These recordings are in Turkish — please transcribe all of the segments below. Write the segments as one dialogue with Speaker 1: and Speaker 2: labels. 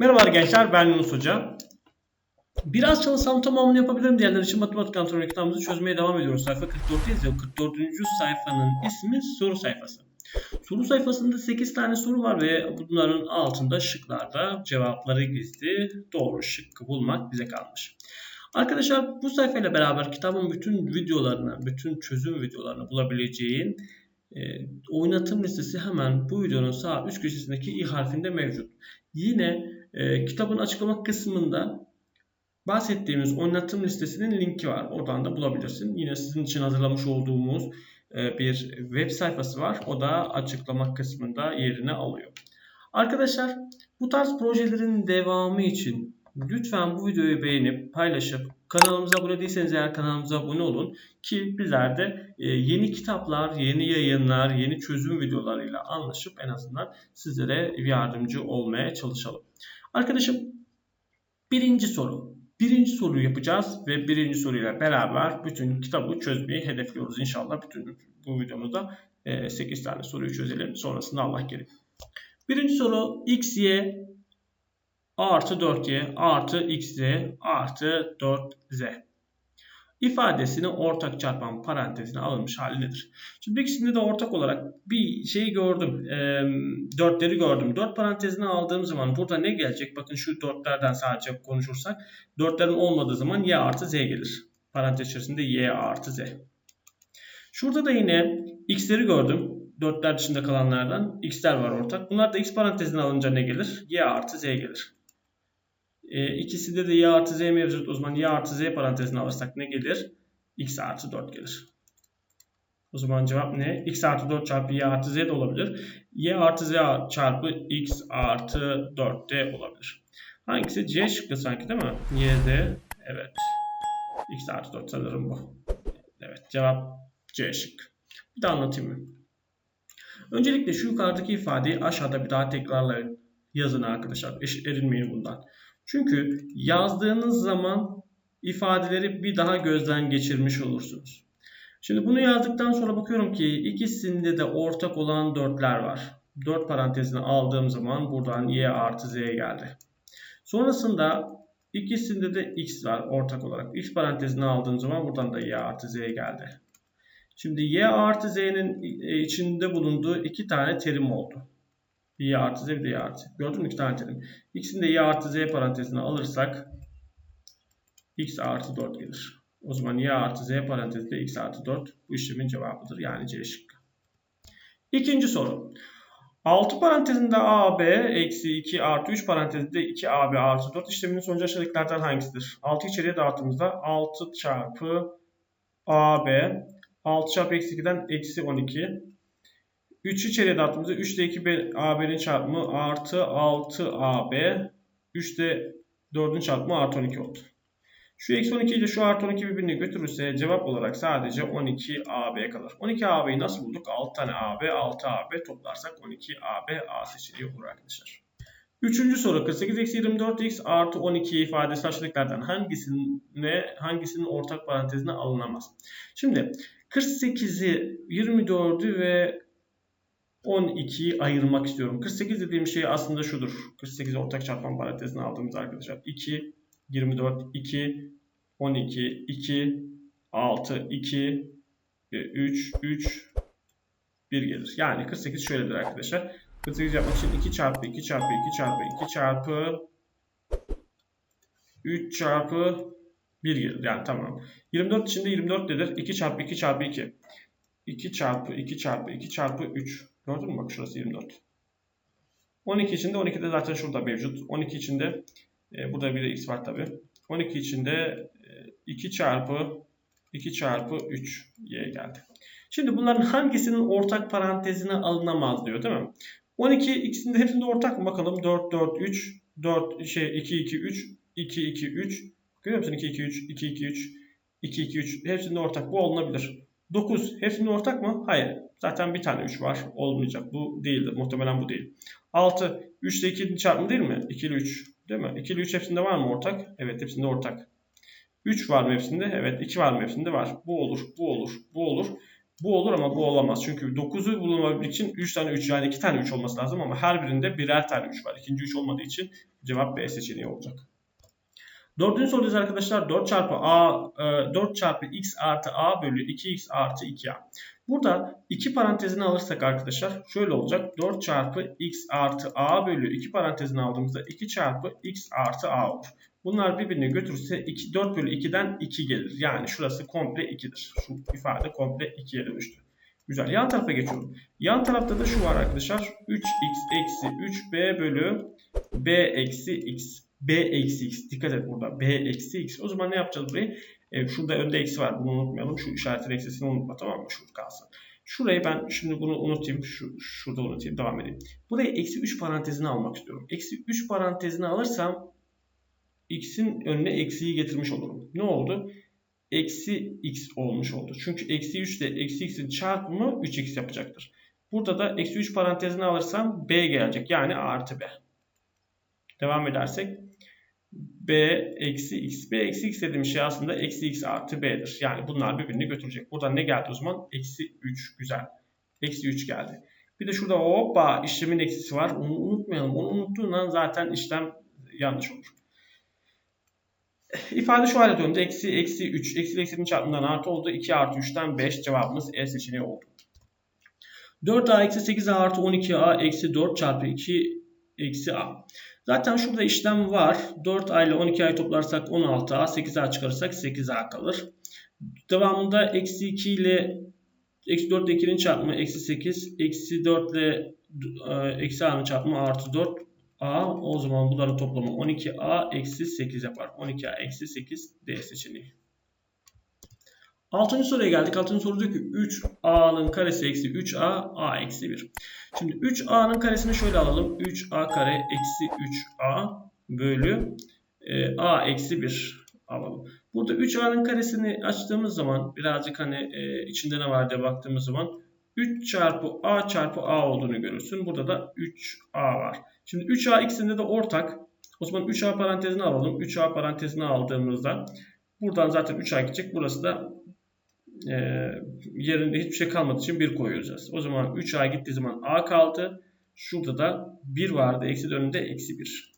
Speaker 1: Merhaba gençler ben Yunus Hoca. Biraz çalışsam tamamını yapabilirim diyenler için matematik antrenörü kitabımızı çözmeye devam ediyoruz. Sayfa 44'teyiz ya. 44. sayfanın ismi soru sayfası. Soru sayfasında 8 tane soru var ve bunların altında şıklarda cevapları gizli. Doğru şıkkı bulmak bize kalmış. Arkadaşlar bu sayfayla beraber kitabın bütün videolarını, bütün çözüm videolarını bulabileceğin e, oynatım listesi hemen bu videonun sağ üst köşesindeki i harfinde mevcut. Yine e, kitabın açıklama kısmında bahsettiğimiz oynatım listesinin linki var. Oradan da bulabilirsin. Yine sizin için hazırlamış olduğumuz e, bir web sayfası var. O da açıklama kısmında yerini alıyor. Arkadaşlar bu tarz projelerin devamı için lütfen bu videoyu beğenip paylaşıp kanalımıza abone değilseniz eğer kanalımıza abone olun ki bizler de e, yeni kitaplar, yeni yayınlar, yeni çözüm videolarıyla anlaşıp en azından sizlere yardımcı olmaya çalışalım. Arkadaşım birinci soru. Birinci soruyu yapacağız ve birinci soruyla beraber bütün kitabı çözmeyi hedefliyoruz inşallah. Bütün bu videomuzda 8 e, tane soruyu çözelim. Sonrasında Allah kerim. Birinci soru x, y artı 4y artı xz artı 4z ifadesini ortak çarpan parantezine alınmış hali nedir? Şimdi ikisinde de ortak olarak bir şey gördüm. E, dörtleri gördüm. Dört parantezine aldığım zaman burada ne gelecek? Bakın şu dörtlerden sadece konuşursak. Dörtlerin olmadığı zaman y artı z gelir. Parantez içerisinde y artı z. Şurada da yine x'leri gördüm. Dörtler dışında kalanlardan x'ler var ortak. Bunlar da x parantezine alınca ne gelir? y artı z gelir. E, ikisinde de y artı z mevcut. O zaman y artı z parantezine alırsak ne gelir? x artı 4 gelir. O zaman cevap ne? x artı 4 çarpı y artı z de olabilir. y artı z çarpı x artı 4 de olabilir. Hangisi? C şıkkı sanki değil mi? y'de evet. x artı 4 sanırım bu. Evet cevap C şık. Bir daha anlatayım mı? Öncelikle şu yukarıdaki ifadeyi aşağıda bir daha tekrarlayın. Yazın arkadaşlar. Erinmeyin bundan. Çünkü yazdığınız zaman ifadeleri bir daha gözden geçirmiş olursunuz. Şimdi bunu yazdıktan sonra bakıyorum ki ikisinde de ortak olan dörtler var. Dört parantezini aldığım zaman buradan y artı z geldi. Sonrasında ikisinde de x var ortak olarak. x parantezini aldığım zaman buradan da y artı z geldi. Şimdi y artı z'nin içinde bulunduğu iki tane terim oldu. Bir y artı z bir de y artı. Gördün mü iki tane terim. İkisini de y artı z parantezine alırsak x artı 4 gelir. O zaman y artı z parantezinde x artı 4 bu işlemin cevabıdır. Yani C şıkkı. İkinci soru. 6 parantezinde AB eksi 2 artı 3 parantezinde 2AB artı 4 işleminin sonucu aşağıdakilerden hangisidir? 6 içeriye dağıttığımızda 6 çarpı AB 6 çarpı eksi 2'den eksi 12 3 içeriye dağıttığımızda 3 ile 2 AB'nin çarpımı artı 6AB 3 ile 4'ün çarpımı artı 12 oldu. Şu eksi 12 ile şu artı 12 birbirini götürürse cevap olarak sadece 12AB kalır. 12AB'yi nasıl bulduk? 6 tane AB, 6AB toplarsak 12AB A seçeneği olur arkadaşlar. Üçüncü soru 48 eksi 24x artı 12 ifadesi aşağıdakilerden hangisine, hangisinin ortak parantezine alınamaz? Şimdi 48'i 24'ü ve 12'yi ayırmak istiyorum. 48 dediğim şey aslında şudur. 48 ortak çarpan parantezine aldığımız arkadaşlar. 2, 24, 2, 12, 2, 6, 2, 3, 3, 1 gelir. Yani 48 şöyledir arkadaşlar. 48 yapmak için 2 çarpı 2 çarpı 2 çarpı 2 çarpı 3 çarpı 1 gelir. Yani tamam. 24 içinde 24 nedir? 2 çarpı 2 çarpı 2. 2 çarpı 2 çarpı 2 çarpı 3. Gördün mü? Bak şurası 24. 12 içinde 12 de zaten şurada mevcut. 12 içinde e, burada bir de x var tabi. 12 içinde e, 2 çarpı 2 çarpı 3 y geldi. Şimdi bunların hangisinin ortak parantezine alınamaz diyor değil mi? 12 ikisinde hepsinde ortak mı bakalım? 4 4 3 4 şey 2 2 3 2 2 3 Görüyor musun? 2 2 3 2 2 3 2 2 3 hepsinde ortak. Bu olunabilir. 9 hepsinde ortak mı? Hayır. Zaten bir tane 3 var. Olmayacak. Bu değildir. Muhtemelen bu değil. 6. 3 ile 2'nin çarpımı değil mi? 2 ile 3. Değil mi? 2 ile 3 hepsinde var mı ortak? Evet hepsinde ortak. 3 var mı hepsinde? Evet. 2 var mı hepsinde? Var. Bu olur. Bu olur. Bu olur. Bu olur ama bu olamaz. Çünkü 9'u bulabilmek için 3 tane 3 yani 2 tane 3 olması lazım ama her birinde birer tane 3 var. İkinci 3 olmadığı için cevap B seçeneği olacak. Dördüncü sorudayız arkadaşlar. 4 çarpı A, 4 e, çarpı X artı A bölü 2X artı 2A. Burada iki parantezini alırsak arkadaşlar şöyle olacak. 4 çarpı X artı A bölü 2 parantezini aldığımızda 2 çarpı X artı A olur. Bunlar birbirini götürürse 2, 4 bölü 2'den 2 gelir. Yani şurası komple 2'dir. Şu ifade komple 2'ye dönüştü. Güzel. Yan tarafa geçiyorum. Yan tarafta da şu var arkadaşlar. 3x eksi 3b bölü b eksi x. b eksi x. Dikkat et burada. b eksi x. O zaman ne yapacağız burayı? E, şurada önde eksi var. Bunu unutmayalım. Şu işaretin eksisini unutma tamam mı? Şurada kalsın. Şurayı ben şimdi bunu unutayım. Şu, şurada unutayım. Devam edeyim. Burayı eksi 3 parantezine almak istiyorum. Eksi 3 parantezine alırsam x'in önüne eksiyi getirmiş olurum. Ne oldu? Eksi x olmuş oldu. Çünkü eksi 3 ile eksi x'in çarpımı 3x yapacaktır. Burada da eksi 3 parantezine alırsam b gelecek. Yani artı b. Devam edersek b eksi x. b eksi x dediğim şey aslında eksi x artı b'dir. Yani bunlar birbirini götürecek. Buradan ne geldi o zaman? Eksi 3. Güzel. Eksi 3 geldi. Bir de şurada hoppa işlemin eksisi var. Onu unutmayalım. Onu unuttuğundan zaten işlem yanlış olur. İfade şu hale döndü. Eksi eksi 3. Eksi eksinin çarpımından artı oldu. 2 artı 3'ten 5 cevabımız E seçeneği oldu. 4a eksi 8a artı 12a eksi 4 çarpı 2 eksi a. Zaten şurada işlem var. 4a ile 12a'yı toplarsak 16a, 8a çıkarırsak 8a kalır. Devamında eksi 2 ile eksi 4 ile 2'nin çarpımı eksi 8, eksi 4 ile e, eksi a'nın çarpımı artı 4 A o zaman bunların toplamı 12A eksi 8 yapar. 12A eksi 8 D seçeneği. Altıncı soruya geldik. Altıncı soru diyor ki 3A'nın karesi eksi 3A A eksi 1. Şimdi 3A'nın karesini şöyle alalım. 3A kare eksi 3A bölü e, A eksi 1 alalım. Burada 3A'nın karesini açtığımız zaman birazcık hani e, içinde ne var diye baktığımız zaman 3 çarpı A çarpı A olduğunu görürsün. Burada da 3A var. Şimdi 3A ikisinde de ortak. O zaman 3A parantezini alalım. 3A parantezini aldığımızda buradan zaten 3A gidecek. Burası da e, yerinde hiçbir şey kalmadığı için 1 koyacağız. O zaman 3A gittiği zaman A kaldı. Şurada da 1 vardı. Eksi önünde eksi 1.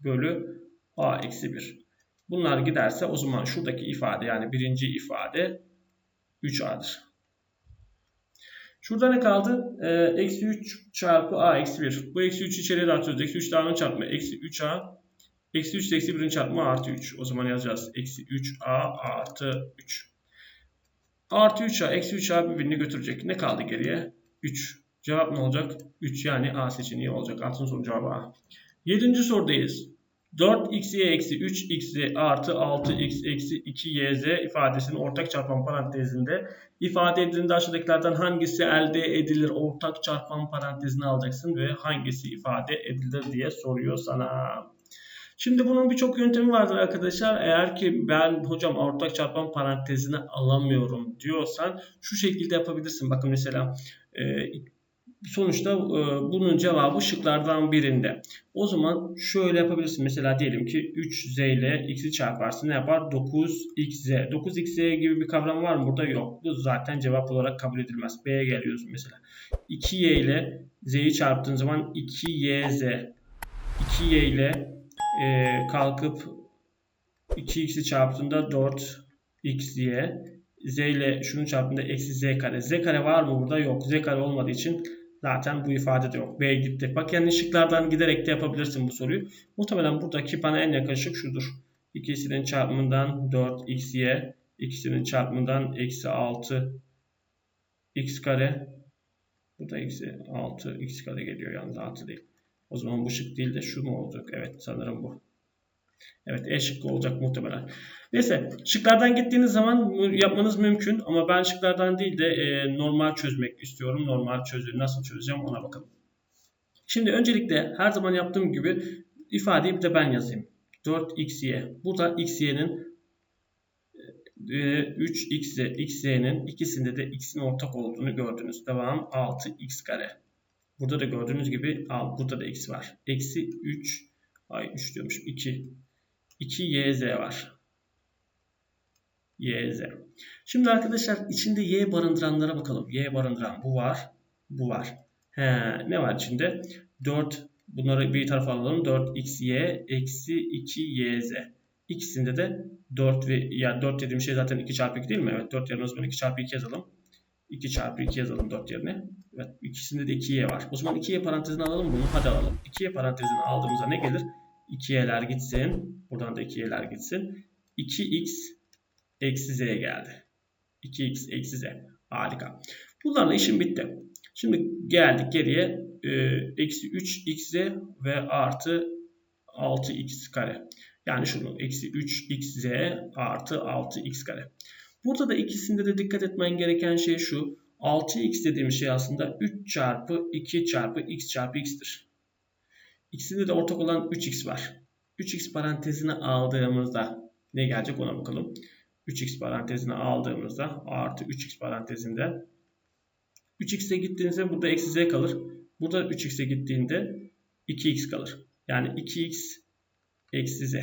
Speaker 1: Bölü A eksi 1. Bunlar giderse o zaman şuradaki ifade yani birinci ifade 3A'dır. Şurada ne kaldı? Ee, eksi 3 çarpı a eksi 1. Bu eksi 3 içeriye dağıtıyoruz. Eksi 3 dağının çarpımı eksi 3a. Eksi 3 ile eksi 1'in çarpımı artı 3. O zaman yazacağız. Eksi 3a artı 3. Artı 3a eksi 3a birbirini götürecek. Ne kaldı geriye? 3. Cevap ne olacak? 3 yani A seçeneği olacak. Altın soru cevabı A. Yedinci sorudayız. 4xy eksi 3xy artı 6x eksi 2yz ifadesinin ortak çarpan parantezinde ifade edildiğinde aşağıdakilerden hangisi elde edilir ortak çarpan parantezini alacaksın ve hangisi ifade edilir diye soruyor sana. Şimdi bunun birçok yöntemi vardır arkadaşlar. Eğer ki ben hocam ortak çarpan parantezini alamıyorum diyorsan şu şekilde yapabilirsin. Bakın mesela e, sonuçta e, bunun cevabı şıklardan birinde. O zaman şöyle yapabilirsin. Mesela diyelim ki 3z ile x'i çarparsın. Ne yapar? 9xz. 9xz gibi bir kavram var mı burada? Yok. Bu zaten cevap olarak kabul edilmez. B'ye geliyorsun mesela. 2y ile z'yi çarptığın zaman 2yz. 2y ile e, kalkıp 2x'i çarptığında 4xy. Z ile şunun çarptığında eksi z kare. Z kare var mı burada? Yok. Z kare olmadığı için Zaten bu ifade de yok. B gitti. Bak yani şıklardan giderek de yapabilirsin bu soruyu. Muhtemelen buradaki bana en yakın şık şudur. İkisinin çarpımından 4xy, ikisinin çarpımından eksi 6 x kare. Bu da eksi 6 x kare geliyor yalnız 6 değil. O zaman bu şık değil de şu mu olacak? Evet sanırım bu. Evet E şıkkı olacak muhtemelen. Neyse şıklardan gittiğiniz zaman yapmanız mümkün ama ben şıklardan değil de e, normal çözmek istiyorum. Normal çözü nasıl çözeceğim ona bakalım. Şimdi öncelikle her zaman yaptığım gibi ifadeyi de ben yazayım. 4xy. Burada xy'nin 3x e, xy'nin ikisinde de x'in ortak olduğunu gördünüz. Devam 6x kare. Burada da gördüğünüz gibi burada da x var. Eksi 3 ay 3 diyormuşum 2 2yz var. Y, Z. Şimdi arkadaşlar içinde Y barındıranlara bakalım. Y barındıran bu var. Bu var. He, ne var içinde? 4 bunları bir tarafa alalım. 4xy eksi 2yz. İkisinde de 4 ve ya 4 dediğim şey zaten 2 çarpı 2 değil mi? Evet 4 yerine o zaman 2 çarpı 2 yazalım. 2 çarpı 2 yazalım 4 yerine. Evet ikisinde de 2y var. O zaman 2y parantezine alalım bunu. Hadi alalım. 2y parantezine aldığımızda ne gelir? 2y'ler gitsin. Buradan da 2y'ler gitsin. 2x eksi z geldi. 2x eksi z. Harika. Bunlarla işim bitti. Şimdi geldik geriye. e, Eksi 3xz ve artı 6x kare. Yani şunu eksi 3xz artı 6x kare. Burada da ikisinde de dikkat etmen gereken şey şu. 6x dediğim şey aslında 3 çarpı 2 çarpı x çarpı x'tir. İkisinde de ortak olan 3x var. 3x parantezine aldığımızda ne gelecek ona bakalım. 3x parantezine aldığımızda artı 3x parantezinde 3x'e gittiğinizde burada eksi z kalır. Burada 3x'e gittiğinde 2x kalır. Yani 2x eksi z.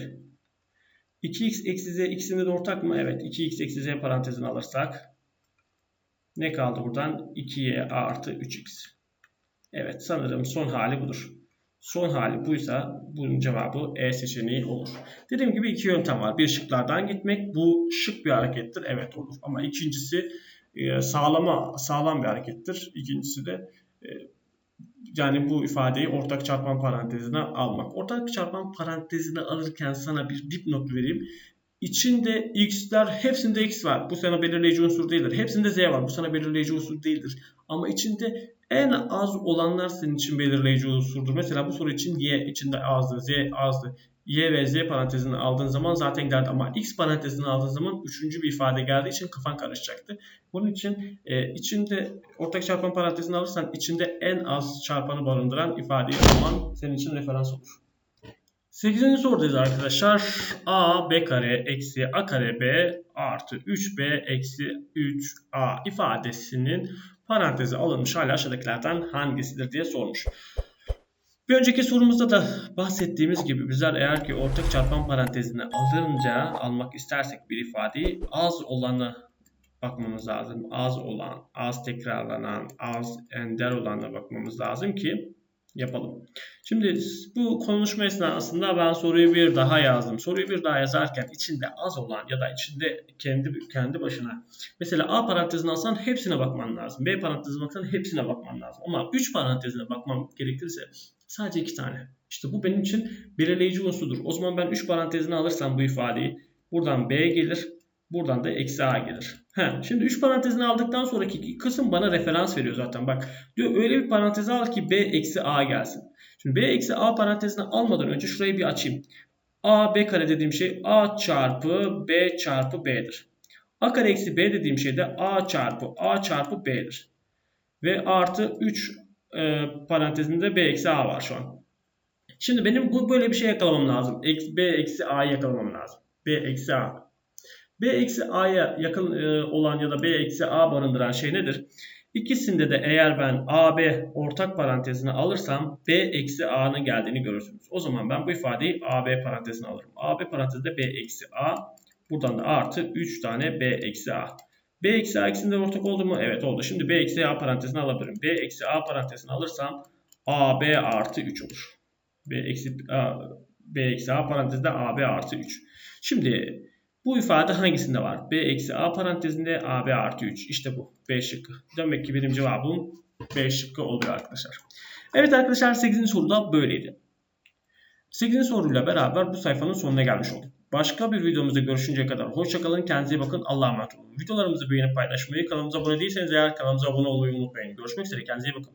Speaker 1: 2x eksi z ikisinde de ortak mı? Evet. 2x eksi z parantezine alırsak ne kaldı buradan? 2y artı 3x. Evet sanırım son hali budur. Son hali buysa bunun cevabı E seçeneği olur. Dediğim gibi iki yöntem var. Bir şıklardan gitmek bu şık bir harekettir. Evet olur. Ama ikincisi e, sağlama sağlam bir harekettir. İkincisi de e, yani bu ifadeyi ortak çarpan parantezine almak. Ortak çarpan parantezine alırken sana bir dipnot vereyim. İçinde x'ler hepsinde x var. Bu sana belirleyici unsur değildir. Hepsinde z var. Bu sana belirleyici unsur değildir. Ama içinde en az olanlar senin için belirleyici unsurdur. Mesela bu soru için y içinde azdı, z azdı. Y ve z parantezini aldığın zaman zaten giderdi ama x parantezini aldığın zaman üçüncü bir ifade geldiği için kafan karışacaktı. Bunun için e, içinde ortak çarpan parantezini alırsan içinde en az çarpanı barındıran ifadeyi alman senin için referans olur. 8. sorudayız arkadaşlar. a b kare eksi a kare b artı 3b eksi 3a ifadesinin paranteze alınmış hali aşağıdakilerden hangisidir diye sormuş. Bir önceki sorumuzda da bahsettiğimiz gibi bizler eğer ki ortak çarpan parantezine alınca almak istersek bir ifadeyi az olanı bakmamız lazım. Az olan, az tekrarlanan, az ender olana bakmamız lazım ki yapalım. Şimdi bu konuşma esnasında ben soruyu bir daha yazdım. Soruyu bir daha yazarken içinde az olan ya da içinde kendi kendi başına mesela A parantezine alsan hepsine bakman lazım. B parantezine baksan hepsine bakman lazım. Ama 3 parantezine bakmam gerekirse sadece 2 tane. İşte bu benim için belirleyici unsurdur. O zaman ben 3 parantezine alırsam bu ifadeyi buradan B gelir. Buradan da eksi A gelir. He, şimdi 3 parantezini aldıktan sonraki kısım bana referans veriyor zaten. Bak diyor öyle bir paranteze al ki B eksi A gelsin. Şimdi B eksi A parantezini almadan önce şurayı bir açayım. A B kare dediğim şey A çarpı B çarpı B'dir. A kare eksi B dediğim şey de A çarpı A çarpı B'dir. Ve artı 3 e, parantezinde B eksi A var şu an. Şimdi benim bu böyle bir şey yakalamam lazım. B eksi A'yı yakalamam lazım. B eksi A. B eksi A'ya yakın e, olan ya da B eksi A barındıran şey nedir? İkisinde de eğer ben AB ortak parantezine alırsam B eksi A'nın geldiğini görürsünüz. O zaman ben bu ifadeyi AB parantezine alırım. AB parantezinde B eksi A. Buradan da artı 3 tane B eksi A. B eksi A ikisinde ortak oldu mu? Evet oldu. Şimdi B eksi A parantezine alabilirim. B eksi A parantezine alırsam AB artı 3 olur. B eksi A, B eksi A parantezinde AB artı 3. Şimdi bu ifade hangisinde var? B eksi A parantezinde AB artı 3. İşte bu. B şıkkı. Demek ki benim cevabım B şıkkı oluyor arkadaşlar. Evet arkadaşlar 8. soruda böyleydi. 8. soruyla beraber bu sayfanın sonuna gelmiş olduk. Başka bir videomuzda görüşünceye kadar hoşçakalın. Kendinize bakın. Allah'a emanet olun. Videolarımızı beğenip paylaşmayı, kanalımıza abone değilseniz eğer kanalımıza abone olmayı unutmayın. Görüşmek üzere. Kendinize iyi bakın.